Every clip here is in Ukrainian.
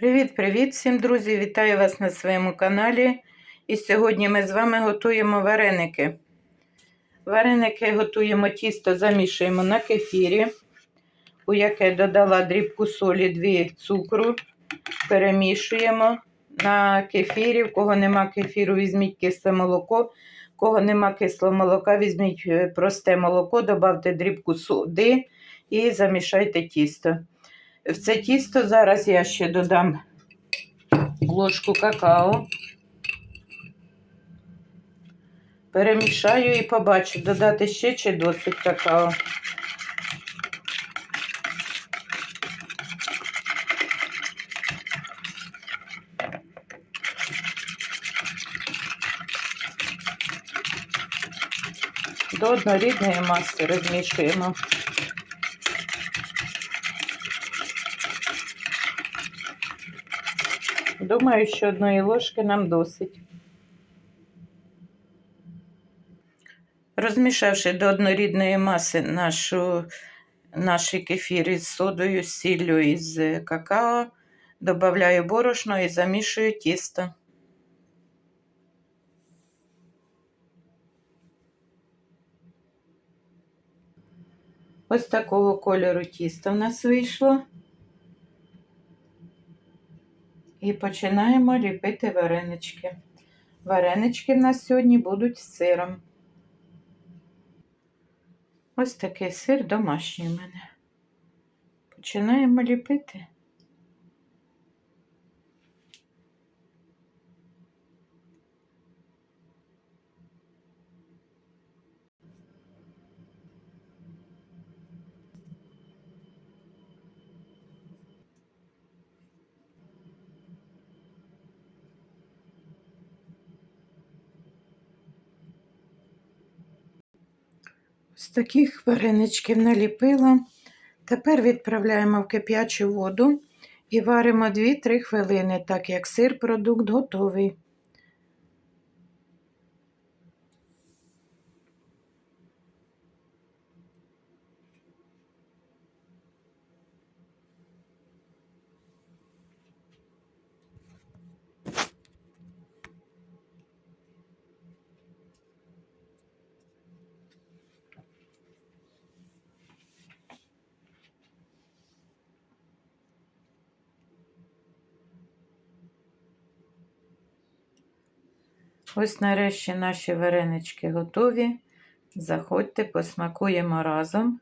Привіт-привіт всім, друзі! Вітаю вас на своєму каналі. І сьогодні ми з вами готуємо вареники. Вареники готуємо тісто, замішуємо на кефірі, у яке додала дрібку солі, 2 цукру. Перемішуємо на кефірі. В кого нема кефіру, візьміть кисле молоко. В кого нема кислого молока, візьміть е, просте молоко, додавте дрібку соди і замішайте тісто. В це тісто зараз я ще додам ложку какао. Перемішаю і побачу, додати ще чи досить какао. До однорідної маси розмішуємо. Думаю, що одної ложки нам досить. Розмішавши до однорідної маси нашу, наш кефір із содою, з сіллю і з какао, додаю борошно і замішую тісто. Ось такого кольору тіста в нас вийшло. І починаємо ліпити варенички. Варенички в нас сьогодні будуть з сиром. Ось такий сир домашній у мене. Починаємо ліпити. З таких вареничків наліпила. Тепер відправляємо в кип'ячу воду і варимо 2-3 хвилини, так як сир продукт готовий. Ось нарешті наші варенички готові. Заходьте, посмакуємо разом.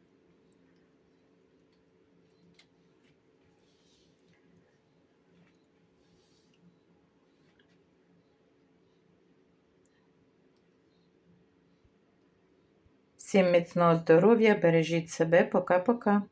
Всім міцного здоров'я, бережіть себе, пока-пока.